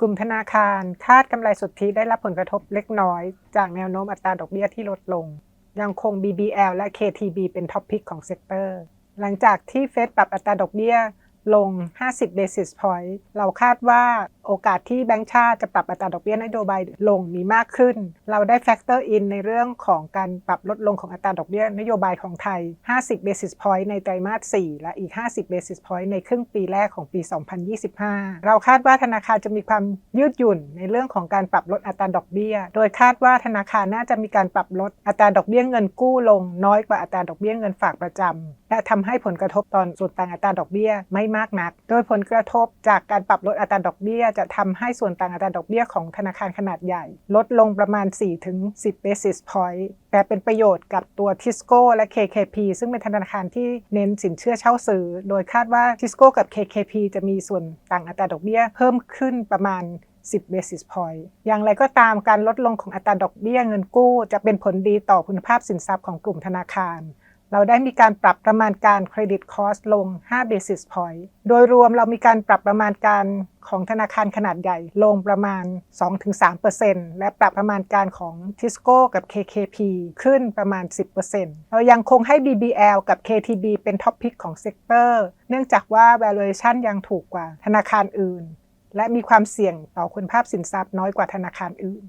กลุ่มธนาคารคาดกำไรสุทธิได้รับผลกระทบเล็กน้อย จากแนวโน้มอัตราดอกเบี้ยที่ลดลง ยังคง BBL และ KTB เป็นท็อปพิกของเซกเตอร์ หลังจากที่เฟดปรับอัตราดอกเบี้ยลง 50 basis point เราคาดว่า โอกาสที่แบงก์ชาติจะปรับอัตราดอกเบี้ยนโยบายลงมีมากขึ้น เราได้ factor in ในเรื่องของการปรับลดลงของอัตราดอกเบี้ยนโยบายของไทย 50 basis point ในไตรมาส 4 และอีก 50 basis point ในครึ่งปีแรกของปี 2025 เราคาดว่าธนาคารจะมีความยืดหยุ่นในเรื่องของการปรับลดอัตราดอกเบี้ย โดยคาดว่าธนาคารน่าจะมีการปรับลดอัตราดอกเบี้ยเงินกู้ลงน้อยกว่าอัตราดอกเบี้ยเงินฝากประจำและทำให้ผลกระทบตอนส่วนต่างอัตราดอกเบี้ยไม่มากนัก โดยผลกระทบจากการปรับลดอัตราดอกเบี้ยจะทำให้ส่วนต่างอัตราดอกเบี้ยของธนาคารขนาดใหญ่ ลดลงประมาณ 4-10 basis point แต่เป็นประโยชน์กับตัวทิสโก้และ KKP ซึ่งเป็นธนาคารที่เน้นสินเชื่อเช่าซื้อ โดยคาดว่าทิสโก้กับ KKP จะมีส่วนต่างอัตราดอกเบี้ยเพิ่มขึ้นประมาณ10 basis point อย่างไรก็ตามการลดลงของอัตราดอกเบี้ยเงินกู้ จะเป็นผลดีต่อคุณภาพสินทรัพย์ของกลุ่มธนาคาร เราได้มีการปรับประมาณการเครดิตคอสลง 5 basis point โดยรวมเรามีการปรับประมาณการของธนาคารขนาดใหญ่ลงประมาณ 2-3%และปรับประมาณการของ Tisco กับ KKP ขึ้นประมาณ 10%เรายังคงให้ BBL กับ KTB เป็นท็อปพิกของเซกเตอร์เนื่องจากว่า valuation ยังถูกกว่าธนาคารอื่น และมีความเสี่ยงต่อคุณภาพสินทรัพย์น้อยกว่าธนาคารอื่น